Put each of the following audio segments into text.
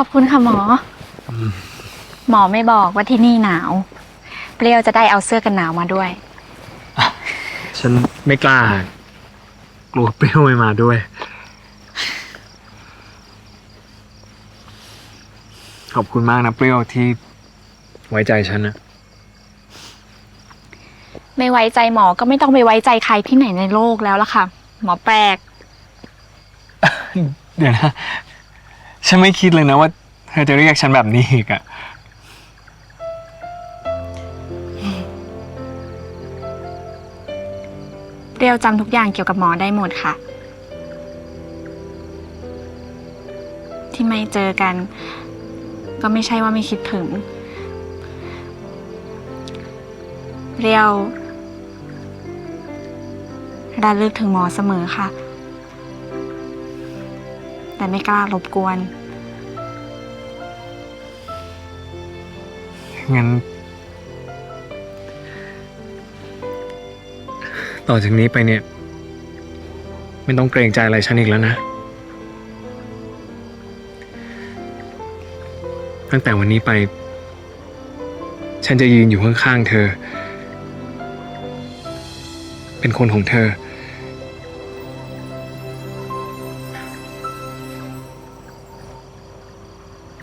อบคุณค่ะหมออหมอไม่บอกว่าที่นี่หนาว เปรี้ยวจะได้เอาเสื้อกันหนาวมาด้วย ฉันไม่กล้า กลัวเปรี้ยวไม่มาด้วย ขอบคุณมากนะเปรี้ยวที่ไว้ใจฉันนะ ไม่ไว้ใจหมอก็ไม่ต้องไปไว้ใจใครที่ไหนในโลกแล้วล่ะค่ะ หมอแปลก เดี๋ยวนะ ฉันไม่คิดเลยนะว่าเธอจะเรียกฉันแบบนี้อีกอะเปรียวจำทุกอย่างเกี่ยวกับหมอได้หมดค่ะ ที่ไม่เจอกัน ก็ไม่ใช่ว่าไม่คิดถึง เรียวระลึกถึงหมอเสมอค่ะ แต่ไม่กล้ารบกวน งั้น ต่อจากนี้ไปเนี่ย ไม่ต้องเกรงใจอะไรฉันอีกแล้วนะ ตั้งแต่วันนี้ไป ฉันจะยืนอยู่ข้างๆเธอ เป็นคนของเธอ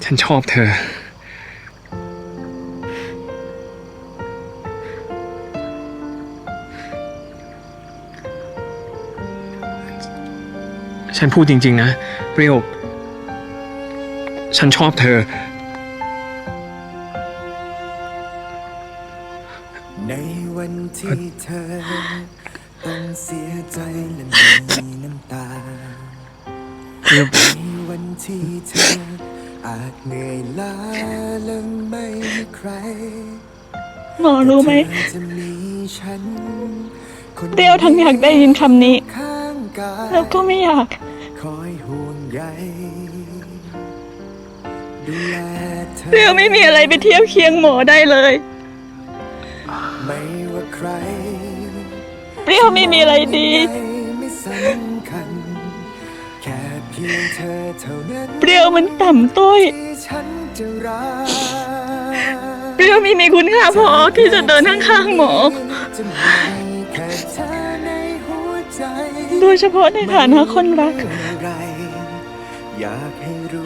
ฉันชอบเธอ ฉันพูดจริง ๆ นะ เปรี้ยว ฉันชอบเธอ ในวันที่เธอ ต้องเสียใจและมีน้ำตา เปรี้ยว ในวันที่เธอ อาจเหนื่อยล้าและไม่มีใครหมอรู้ไหมเธอจะมีฉันคนเปรี้ยวทั้งอยากได้ยินคำนี้ ข้างกาย แล้วก็ไม่อยาก คอยห่วงใยดูแลเธอเปรี้ยวไม่มีอะไรไปเทียบเคียงหมอได้เลย ไม่ว่าใครเปรี้ยวไม่มีอะไรดี ไม่สำคัญแค่เพียงเธอเท่านั้นเปรี้ยวมันต่ำต้อยที่ฉันจะรัก เปรี้ยวไม่มีคุณค่าพอที่จะเดินข้างๆหมอ จะมีแโดยเฉพาะในฐานะคนรักเมื่อไรอยากให้รู้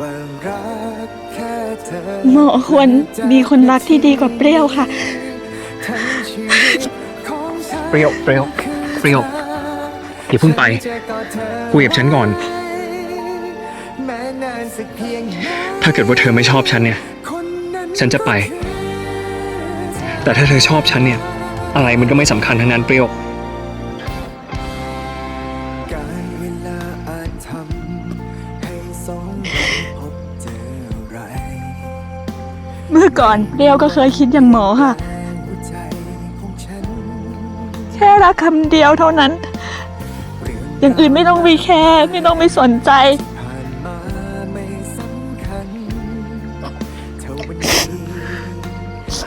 ว่ารักแค่เธอหมอควรมีคนรักที่ดีกว่าเปรี้ยวค่ะทั้งชีวิตของฉันเปรี้ยวเปรี้ยวเปรี้ยวอย่าเพิ่งไปคุยกับฉันก่อนแม้นานสักเพียงไหนถ้าเกิดว่าเธอไม่ชอบฉันเนี่ยคนนั้นฉันจะไป แต่ถ้าเธอชอบฉันเนี่ย อะไรมันก็ไม่สำคัญทั้งนั้นเปรี้ยว สองเราพบเจออะไรเมื่อก่อนเปรี้ยวก็เคยคิดอย่างหมอค่ะ หัวใจของฉันแค่รักคำเดียวเท่านั้น เรื่องอย่างอื่นไม่ต้องมีแคร์ไม่ต้องไม่สนใจ ผ่านมาไม่สำคัญ เท่าวันนี้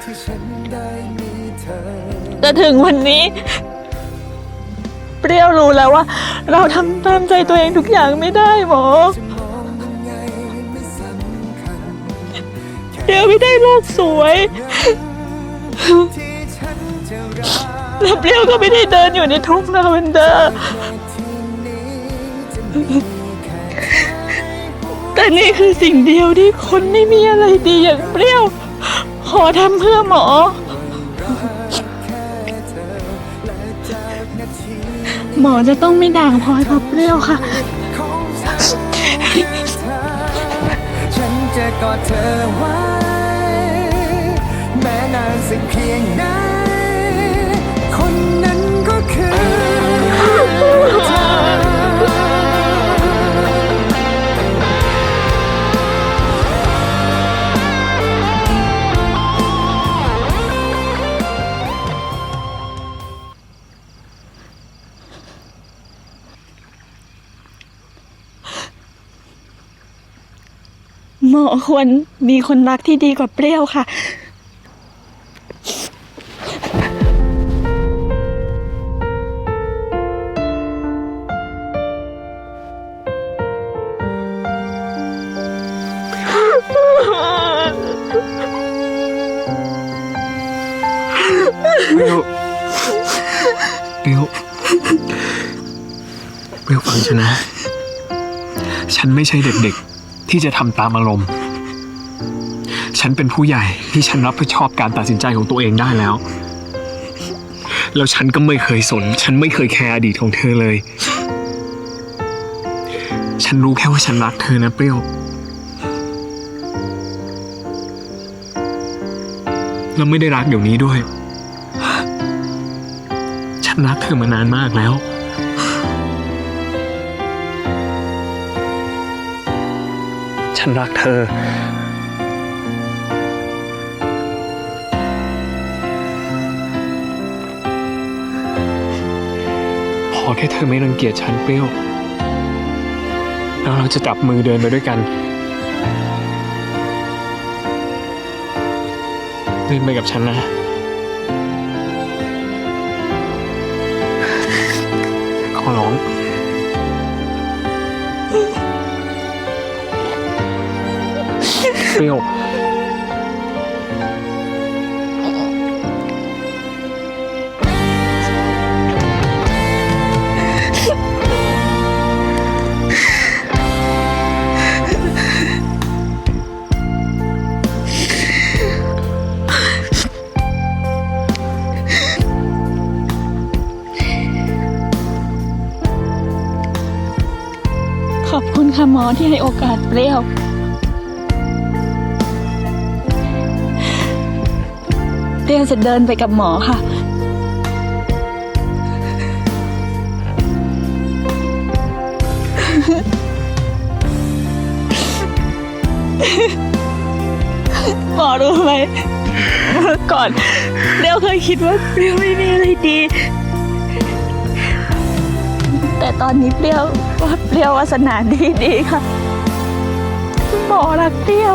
ที่ฉันได้มีเธอ แต่ถึงวันนี้ เปรี้ยวรู้แล้วว่า เราทำตามใจตัวเองทุกอย่างไม่ได้หมอ จะ เปรี้ยวไม่ได้โลกสวยแล้วเปรี้ยวก็ไม่ได้เดินอยู่ในทุ่งลาเวนเดอร์แต่นี่คือสิ่งเดียวที่คนไม่มีอะไรดีอย่างเปรี้ยว ขอทำเพื่อหมอ หมอจะต้องไม่ด่างพร้อยเพราะเปรี้ยวค่ะ ฉันจะกอดเธอไว้ สักเพียงไหนคนนั้นก็คือเธอหมอควรมีคนรักที่ดีกว่าเปรี้ยวค่ะ เปรี้ยวเปียวฟังฉันนะ ฉันไม่ใช่เด็กๆ ที่จะทำตามอารมณ์ ฉันเป็นผู้ใหญ่ที่ฉันรับผิดชอบการตัดสินใจของตัวเองได้แล้ว แล้วฉันก็ไม่เคยสน ฉันไม่เคยแคร์อดีตของเธอเลย ฉันรู้แค่ว่าฉันรักเธอนะเปรี้ยวแล้วไม่ได้รักเดี๋ยวนี้ด้วย รักเธอมานานมากแล้ว ฉันรักเธอ พอแค่เธอไม่รังเกียจฉันเปรี้ยว แล้วเราจะจับมือเดินไปด้วยกัน เดินไปกับฉันนะ ร้องเปรี้ยว ขอบคุณค่ะหมอที่ให้โอกาสเปรี้ยว เปรี้ยวจะเดินไปกับหมอค่ะ หมอรู้ไหมเมื่อก่อนเปรี้ยวเคยคิดว่าเปรี้ยวไม่มีอะไรดี แต่ตอนนี้เปรี้ยว ว่าเปรี้ยววาสนาดีดีค่ะหมอรักเปรี้ยว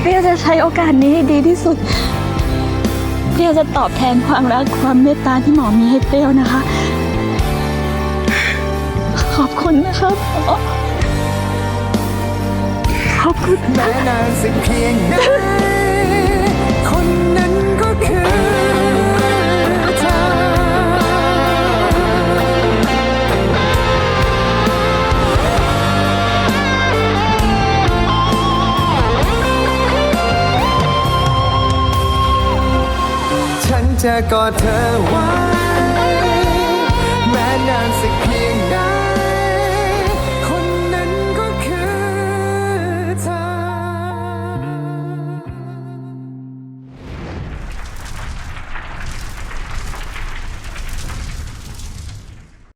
เปรี้ยวจะใช้โอกาสนี้ให้ดีที่สุดเปรี้ยวจะตอบแทนความรักความเมตตาที่หมอมีให้เปรี้ยวนะคะ ขอบคุณนะคะหมอขอบคุณแม้นานสักเพียงไหนคนนั้น จะกอดเธอไว้